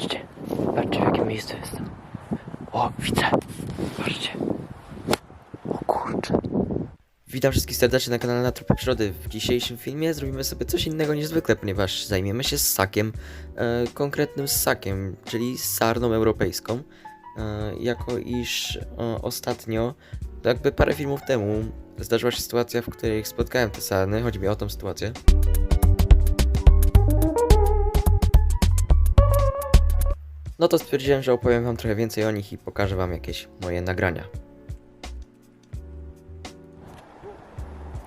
Patrzcie, patrzcie w jakim miejscu jestem. O, widzę. Patrzcie. O kurczę. Witam wszystkich serdecznie na kanale Na Przyrody. W dzisiejszym filmie zrobimy sobie coś innego niż zwykle, ponieważ zajmiemy się ssakiem, e, konkretnym ssakiem, czyli sarną europejską. E, jako iż e, ostatnio, jakby parę filmów temu, zdarzyła się sytuacja, w której spotkałem te sarny, chodzi mi o tą sytuację. No to stwierdziłem, że opowiem wam trochę więcej o nich i pokażę wam jakieś moje nagrania.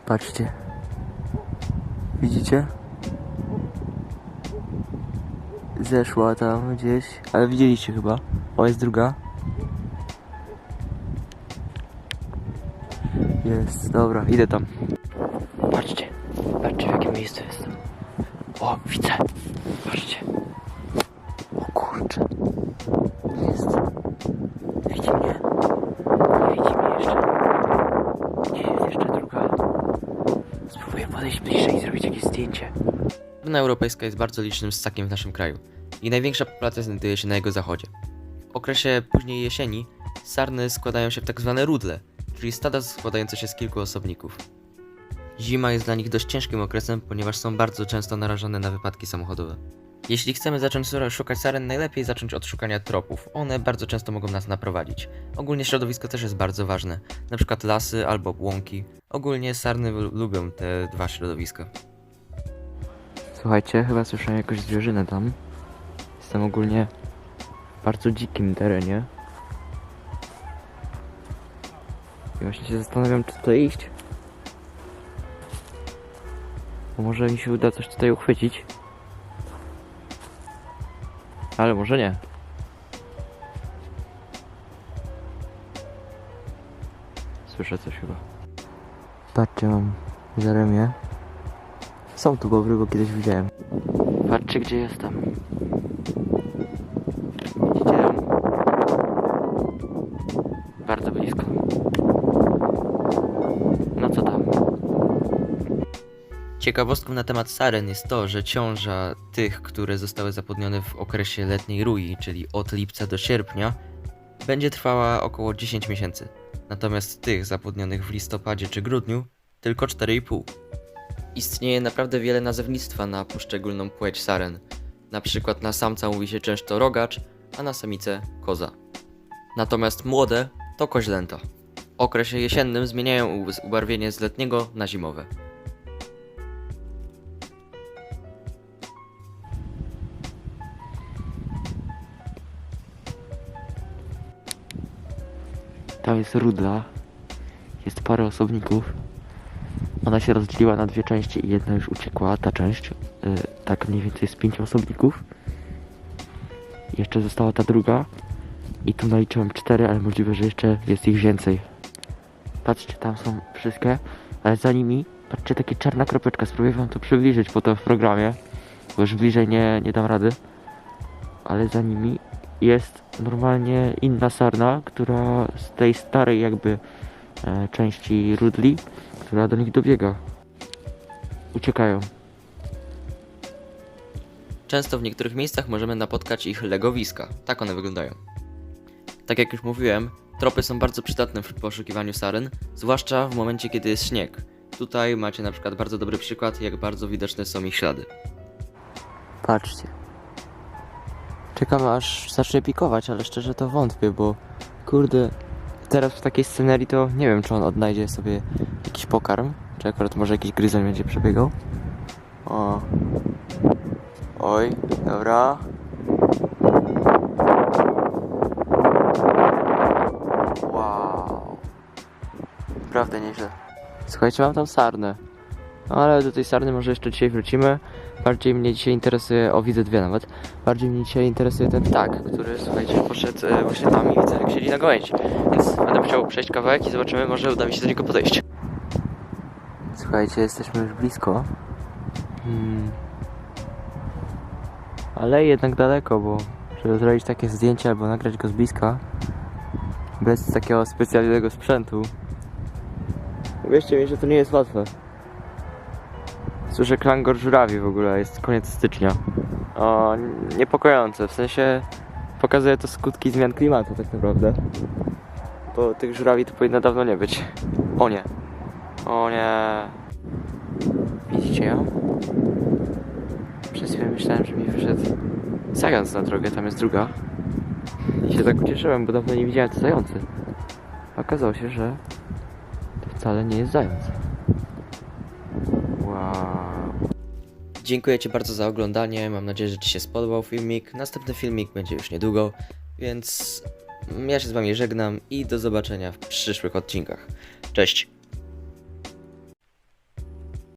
Patrzcie. Widzicie? Zeszła tam gdzieś, ale widzieliście chyba. O, jest druga. Jest, dobra, idę tam. Patrzcie, patrzcie w jakim miejscu jestem. O, widzę. Patrzcie. Kurczę. Jest. Widzi mnie? Nie widzi mnie jeszcze. Gdzie jest jeszcze druga? Spróbuję podejść bliżej i zrobić jakieś zdjęcie. Sarna europejska jest bardzo licznym ssakiem w naszym kraju i największa populacja znajduje się na jego zachodzie. W okresie późnej jesieni sarny składają się w tak zwane rudle, czyli stada składające się z kilku osobników. Zima jest dla nich dość ciężkim okresem, ponieważ są bardzo często narażone na wypadki samochodowe. Jeśli chcemy zacząć szukać saren, najlepiej zacząć od szukania tropów. One bardzo często mogą nas naprowadzić. Ogólnie środowisko też jest bardzo ważne, przykład lasy albo łąki. Ogólnie sarny lu- lubią te dwa środowiska. Słuchajcie, chyba słyszałem jakąś zwierzynę tam. Jestem ogólnie w bardzo dzikim terenie. I właśnie się zastanawiam, czy tutaj iść. Bo może mi się uda coś tutaj uchwycić. Ale może nie. Słyszę coś chyba. Patrzcie, mam zaremię. Są tu bobry, bo kiedyś widziałem. Patrzcie, gdzie jestem. Ciekawostką na temat saren jest to, że ciąża tych, które zostały zapłodnione w okresie letniej rui, czyli od lipca do sierpnia, będzie trwała około 10 miesięcy. Natomiast tych zapłodnionych w listopadzie czy grudniu tylko 4,5. Istnieje naprawdę wiele nazewnictwa na poszczególną płeć saren. Na przykład na samca mówi się często rogacz, a na samicę koza. Natomiast młode to koźlęta. W okresie jesiennym zmieniają ubarwienie z letniego na zimowe. Tam jest rudla. Jest parę osobników. Ona się rozdzieliła na dwie części i jedna już uciekła, ta część. Yy, tak mniej więcej z pięciu osobników. Jeszcze została ta druga. I tu naliczyłem cztery, ale możliwe, że jeszcze jest ich więcej. Patrzcie, tam są wszystkie. Ale za nimi, patrzcie, takie czarna kropeczka. Spróbuję wam to przybliżyć potem w programie. Bo już bliżej nie, nie dam rady. Ale za nimi jest normalnie inna sarna, która z tej starej jakby e, części rudli, która do nich dobiega. Uciekają. Często w niektórych miejscach możemy napotkać ich legowiska. Tak one wyglądają. Tak jak już mówiłem, tropy są bardzo przydatne w poszukiwaniu saren, zwłaszcza w momencie, kiedy jest śnieg. Tutaj macie na przykład bardzo dobry przykład, jak bardzo widoczne są ich ślady. Patrzcie. Czekam aż zacznie pikować, ale szczerze to wątpię, bo kurde, teraz w takiej scenerii to nie wiem, czy on odnajdzie sobie jakiś pokarm, czy akurat może jakiś gryzoń będzie przebiegał. O. Oj, dobra. Wow. Naprawdę nieźle. Słuchajcie, mam tam sarnę. No ale do tej sarny może jeszcze dzisiaj wrócimy. Bardziej mnie dzisiaj interesuje, o widzę dwie nawet. Bardziej mnie dzisiaj interesuje ten ptak, który słuchajcie poszedł e, właśnie tam i widzę jak siedzi na gałęzi. Więc będę musiał przejść kawałek i zobaczymy, może uda mi się do niego podejść. Słuchajcie, jesteśmy już blisko. Hmm. Ale jednak daleko, bo żeby zrobić takie zdjęcie albo nagrać go z bliska bez takiego specjalnego sprzętu. Wierzcie mi, że to nie jest łatwe. Słyszę klangor żurawi w ogóle, jest koniec stycznia. O, niepokojące, w sensie pokazuje to skutki zmian klimatu tak naprawdę. Bo tych żurawi to powinno dawno nie być. O nie. O nie. Widzicie ją? Przez chwilę myślałem, że mi wyszedł zając na drogę, tam jest druga. I się tak ucieszyłem, bo dawno nie widziałem te zający. Okazało się, że to wcale nie jest zając. Dziękuję Ci bardzo za oglądanie. Mam nadzieję, że Ci się spodobał filmik. Następny filmik będzie już niedługo, więc ja się z Wami żegnam i do zobaczenia w przyszłych odcinkach. Cześć!